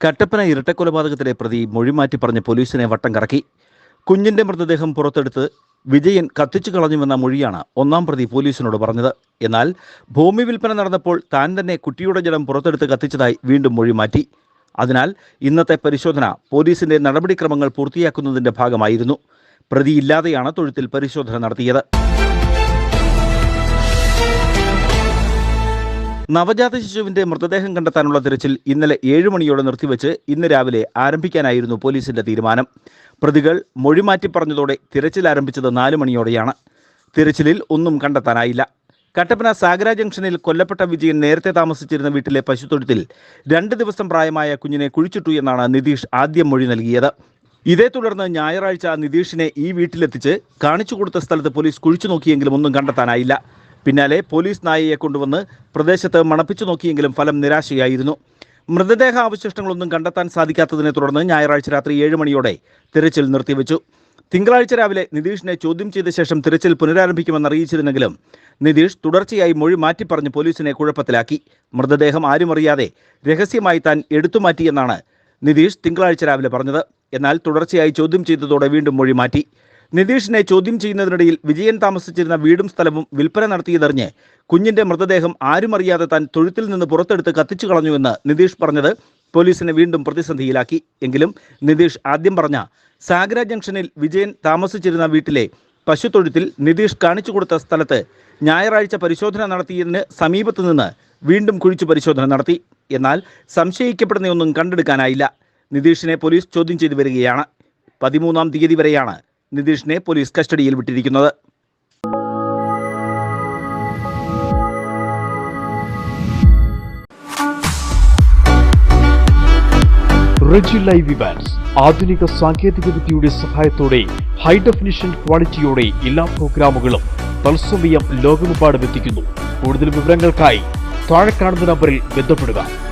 കട്ടപ്പന ഇരട്ടക്കൊലപാതകത്തിലെ പ്രതി മൊഴിമാറ്റി പറഞ്ഞ് പോലീസിനെ വട്ടം കറക്കി. കുഞ്ഞിന്റെ മൃതദേഹം പുറത്തെടുത്ത് വിജയൻ കത്തിച്ചു കളഞ്ഞുവെന്ന മൊഴിയാണ് ഒന്നാം പ്രതി പോലീസിനോട് പറഞ്ഞത്. എന്നാൽ ഭൂമി വിൽപ്പന നടന്നപ്പോൾ താൻ തന്നെ കുട്ടിയുടെ ജലം പുറത്തെടുത്ത് കത്തിച്ചതായി വീണ്ടും മൊഴി മാറ്റി അതിനാൽ ഇന്നത്തെ പരിശോധന പോലീസിന്റെ നടപടിക്രമങ്ങൾ പൂർത്തിയാക്കുന്നതിന്റെ ഭാഗമായിരുന്നു. പ്രതിയില്ലാതെയാണ് തൊഴുത്തിൽ പരിശോധന നടത്തിയത്. നവജാത ശിശുവിന്റെ മൃതദേഹം കണ്ടെത്താനുള്ള തിരച്ചിൽ ഇന്നലെ ഏഴ് മണിയോടെ നിർത്തിവെച്ച് ഇന്ന് രാവിലെ ആരംഭിക്കാനായിരുന്നു പോലീസിന്റെ തീരുമാനം. പ്രതികൾ മൊഴിമാറ്റി പറഞ്ഞതോടെ തിരച്ചിൽ ആരംഭിച്ചത് നാല് മണിയോടെയാണ്. തിരച്ചിലിൽ ഒന്നും കണ്ടെത്താനായില്ല. കട്ടപ്പന സാഗര ജംഗ്ഷനിൽ കൊല്ലപ്പെട്ട വിജയൻ നേരത്തെ താമസിച്ചിരുന്ന വീട്ടിലെ പശുത്തൊഴുത്തിൽ രണ്ട് ദിവസം പ്രായമായ കുഞ്ഞിനെ കുഴിച്ചിട്ടു എന്നാണ് നിതീഷ് ആദ്യം മൊഴി നൽകിയത്. ഇതേ തുടർന്ന് ഞായറാഴ്ച നിതീഷിനെ ഈ വീട്ടിലെത്തിച്ച് കാണിച്ചു കൊടുത്ത സ്ഥലത്ത് പോലീസ് കുഴിച്ചു നോക്കിയെങ്കിലും ഒന്നും കണ്ടെത്താനായില്ല. പിന്നാലെ പോലീസ് നായയെ കൊണ്ടുവന്ന് പ്രദേശത്ത് മണപ്പിച്ചു നോക്കിയെങ്കിലും ഫലം നിരാശയായിരുന്നു. മൃതദേഹ അവശിഷ്ടങ്ങളൊന്നും കണ്ടെത്താൻ സാധിക്കാത്തതിനെ തുടർന്ന് ഞായറാഴ്ച രാത്രി ഏഴ് മണിയോടെ തിരച്ചിൽ നിർത്തിവെച്ചു. തിങ്കളാഴ്ച രാവിലെ നിതീഷിനെ ചോദ്യം ചെയ്ത ശേഷം തിരച്ചിൽ പുനരാരംഭിക്കുമെന്ന് അറിയിച്ചിരുന്നെങ്കിലും നിതീഷ് തുടർച്ചയായി മൊഴി മാറ്റിപ്പറഞ്ഞ് പോലീസിനെ കുഴപ്പത്തിലാക്കി. മൃതദേഹം ആരുമറിയാതെ രഹസ്യമായി താൻ എടുത്തുമാറ്റിയെന്നാണ് നിതീഷ് തിങ്കളാഴ്ച രാവിലെ പറഞ്ഞത്. എന്നാൽ തുടർച്ചയായി ചോദ്യം ചെയ്തതോടെ വീണ്ടും മൊഴി മാറ്റി. നിതീഷിനെ ചോദ്യം ചെയ്യുന്നതിനിടയിൽ വിജയൻ താമസിച്ചിരുന്ന വീടും സ്ഥലവും വിൽപ്പന നടത്തിയതറിഞ്ഞ് കുഞ്ഞിന്റെ മൃതദേഹം ആരും അറിയാതെ താൻ തൊഴുത്തിൽ നിന്ന് പുറത്തെടുത്ത് കത്തിച്ചു കളഞ്ഞുവെന്ന് നിതീഷ് പറഞ്ഞത് പോലീസിനെ വീണ്ടും പ്രതിസന്ധിയിലാക്കി. എങ്കിലും നിതീഷ് ആദ്യം പറഞ്ഞ സാഗര ജംഗ്ഷനിൽ വിജയൻ താമസിച്ചിരുന്ന വീട്ടിലെ പശുത്തൊഴുത്തിൽ നിതീഷ് കാണിച്ചു കൊടുത്ത സ്ഥലത്ത് ഞായറാഴ്ച പരിശോധന നടത്തിയതിന് സമീപത്തു നിന്ന് വീണ്ടും കുഴിച്ചു പരിശോധന നടത്തി. എന്നാൽ സംശയിക്കപ്പെടുന്നയൊന്നും കണ്ടെടുക്കാനായില്ല. നിതീഷിനെ പോലീസ് ചോദ്യം ചെയ്തു വരികയാണ്. പതിമൂന്നാം തീയതി വരെയാണ് നിതീഷിനെ പോലീസ് കസ്റ്റഡിയിൽ വിട്ടിരിക്കുന്നത്. റെജി ലൈവ് ഇവാൻസ് ആധുനിക സാങ്കേതിക വിദ്യയുടെ സഹായത്തോടെ ഹൈ ഡെഫിനിഷൻ ക്വാളിറ്റിയോടെ എല്ലാ പ്രോഗ്രാമുകളും തത്സമയം ലോകമെമ്പാടും എത്തിക്കുന്നു. കൂടുതൽ വിവരങ്ങൾക്കായി താഴെ കാണുന്ന നമ്പറിൽ ബന്ധപ്പെടുക.